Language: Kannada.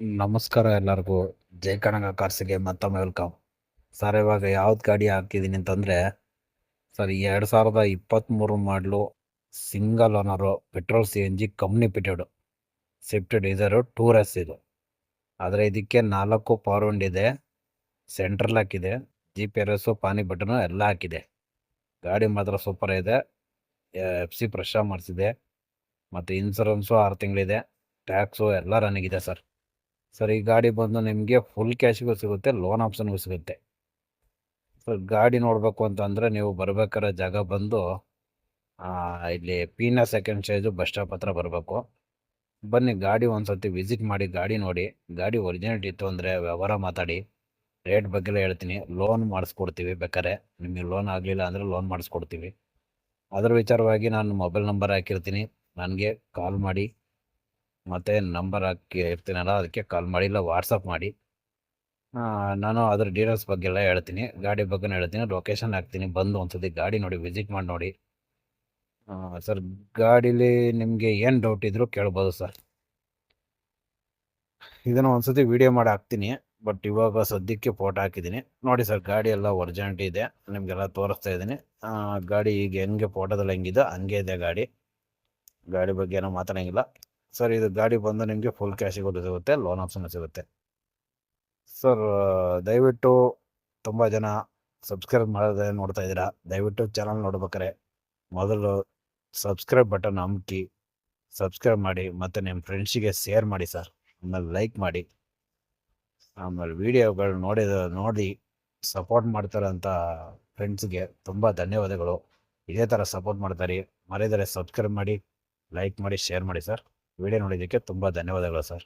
ನಮಸ್ಕಾರ ಎಲ್ಲರಿಗೂ. ಜೈ ಕಣಗ ಕಾರ್ಸಿಗೆ ಮತ್ತೊಮ್ಮೆ ವೆಲ್ಕಮ್. ಸರ್, ಇವಾಗ ಯಾವ್ದು ಗಾಡಿ ಹಾಕಿದ್ದೀನಿ ಅಂತಂದರೆ, ಸರ್ ಎರಡು ಸಾವಿರದ ಇಪ್ಪತ್ತ್ಮೂರು ಮಾಡಲು single owner, petrol C N G company fitted. Swift tour S ಇದು. ಆದರೆ ಇದಕ್ಕೆ ನಾಲ್ಕು ಪವರ್ ವಿಂಡ್ ಇದೆ, ಸೆಂಟ್ರಲ್ ಹಾಕಿದೆ G P R S panic button ಎಲ್ಲ ಹಾಕಿದೆ. ಗಾಡಿ ಮಾತ್ರ ಸೂಪರ್ ಇದೆ ಎಫ್ ಸಿ ಫ್ರೆಶ್ ಮಾಡಿಸಿದೆ. ಮತ್ತು ಇನ್ಸೂರೆನ್ಸು ಆರು ತಿಂಗಳಿದೆ, ಟ್ಯಾಕ್ಸು ಎಲ್ಲ ರನ್ನಿಂಗ್ ಇದೆ ಸರ್. ಸರ್, ಈ ಗಾಡಿ ಬಂದು ನಿಮಗೆ ಫುಲ್ ಕ್ಯಾಶ್ಗೂ ಸಿಗುತ್ತೆ ಲೋನ್ ಆಪ್ಷನ್ಗೂ ಸಿಗುತ್ತೆ. ಸರ್, ಗಾಡಿ ನೋಡಬೇಕು ಅಂತಂದರೆ ನೀವು ಬರಬೇಕಾದ್ರೆ ಜಾಗ ಬಂದು ಇಲ್ಲಿ ಪೀನಾ ಸೆಕೆಂಡ್ ಸ್ಟೇಜು ಬಸ್ ಸ್ಟಾಪ್ ಹತ್ರ ಬರಬೇಕು. ಬನ್ನಿ, ಗಾಡಿ ಒಂದು ಸತಿ ವಿಸಿಟ್ ಮಾಡಿ, ಗಾಡಿ ನೋಡಿ, ಗಾಡಿ ಒರಿಜಿನಲ್ ಇತ್ತು ಅಂದರೆ ವ್ಯವಹಾರ ಮಾತಾಡಿ ರೇಟ್ ಬಗ್ಗೆ ಹೇಳ್ತೀನಿ. ಲೋನ್ ಮಾಡಿಸ್ಕೊಡ್ತೀವಿ ಬೇಕಾದ್ರೆ, ನಿಮಗೆ ಲೋನ್ ಆಗಲಿಲ್ಲ ಅಂದರೆ ಲೋನ್ ಮಾಡಿಸ್ಕೊಡ್ತೀವಿ. ಅದರ ವಿಚಾರವಾಗಿ ನಾನು ಮೊಬೈಲ್ ನಂಬರ್ ಹಾಕಿರ್ತೀನಿ, ನನಗೆ ಕಾಲ್ ಮಾಡಿ. ಮತ್ತು ನಂಬರ್ ಹಾಕಿ ಇರ್ತೀನಲ್ಲ, ಅದಕ್ಕೆ ಕಾಲ್ ಮಾಡಿ ಇಲ್ಲ ವಾಟ್ಸಪ್ ಮಾಡಿ. ನಾನು ಅದ್ರ ಡೀಟೇಲ್ಸ್ ಬಗ್ಗೆ ಎಲ್ಲ ಹೇಳ್ತೀನಿ. ಗಾಡಿ ಬಗ್ಗೆ ಹೇಳ್ತೀನಿ. ಲೊಕೇಶನ್ ಹಾಕ್ತೀನಿ. ಬಂದು ಒಂದ್ಸತಿ ಗಾಡಿ ನೋಡಿ ವಿಸಿಟ್ ಮಾಡಿ ನೋಡಿ. ಸರ್, ಗಾಡೀಲಿ ನಿಮಗೆ ಏನು ಡೌಟ್ ಇದ್ರೂ ಕೇಳ್ಬೋದು ಸರ್. ಇದನ್ನು ಒಂದ್ಸತಿ ವಿಡಿಯೋ ಮಾಡಿ ಹಾಕ್ತೀನಿ. ಬಟ್ ಇವಾಗ ಸದ್ಯಕ್ಕೆ ಫೋಟೋ ಹಾಕಿದ್ದೀನಿ. ನೋಡಿ ಸರ್, ಗಾಡಿ ಎಲ್ಲ ಒರ್ಜೆಂಟ್ ಇದೆ. ನಿಮಗೆಲ್ಲ ತೋರಿಸ್ತಾ ಇದ್ದೀನಿ. ಗಾಡಿ ಈಗ ಹೆಂಗೆ ಫೋಟೋದಲ್ಲಿ ಹೆಂಗಿದೆ? ಹಂಗೆ ಇದೆ ಗಾಡಿ. ಗಾಡಿ ಬಗ್ಗೆ ಏನೋ ಮಾತಾಡೋಂಗಿಲ್ಲ. ಸರ್, ಇದು ಗಾಡಿ ಬಂದು ನಿಮಗೆ ಫುಲ್ ಕ್ಯಾಶಿಗೂ ಸಿಗುತ್ತೆ ಲೋನ್ ಆಪ್ಷನ್ ಸಿಗುತ್ತೆ. ಸರ್ ದಯವಿಟ್ಟು ತುಂಬ ಜನ ಸಬ್ಸ್ಕ್ರೈಬ್ ಮಾಡೋದೇ ನೋಡ್ತಾ ಇದ್ದೀರಾ, ದಯವಿಟ್ಟು ಚಾನಲ್ ನೋಡ್ಬೇಕಾರೆ ಮೊದಲು ಸಬ್ಸ್ಕ್ರೈಬ್ ಬಟನ್ ಅಮ್ಕಿ ಸಬ್ಸ್ಕ್ರೈಬ್ ಮಾಡಿ, ಮತ್ತು ನಿಮ್ಮ ಫ್ರೆಂಡ್ಸಿಗೆ ಶೇರ್ ಮಾಡಿ ಸರ್ ಆಮೇಲೆ ಲೈಕ್ ಮಾಡಿ. ಆಮೇಲೆ ವೀಡಿಯೋಗಳು ನೋಡಿದ ನೋಡಿ ಸಪೋರ್ಟ್ ಮಾಡ್ತಾರಂಥ ಫ್ರೆಂಡ್ಸ್ಗೆ ತುಂಬ ಧನ್ಯವಾದಗಳು. ಇದೇ ಥರ ಸಪೋರ್ಟ್ ಮಾಡ್ತಾರೆ ಮರೆದರೆ ಸಬ್ಸ್ಕ್ರೈಬ್ ಮಾಡಿ ಲೈಕ್ ಮಾಡಿ ಶೇರ್ ಮಾಡಿ ಸರ್ ವಿಡಿಯೋ ನೋಡಿದ್ದಕ್ಕೆ ತುಂಬ ಧನ್ಯವಾದಗಳು ಸರ್.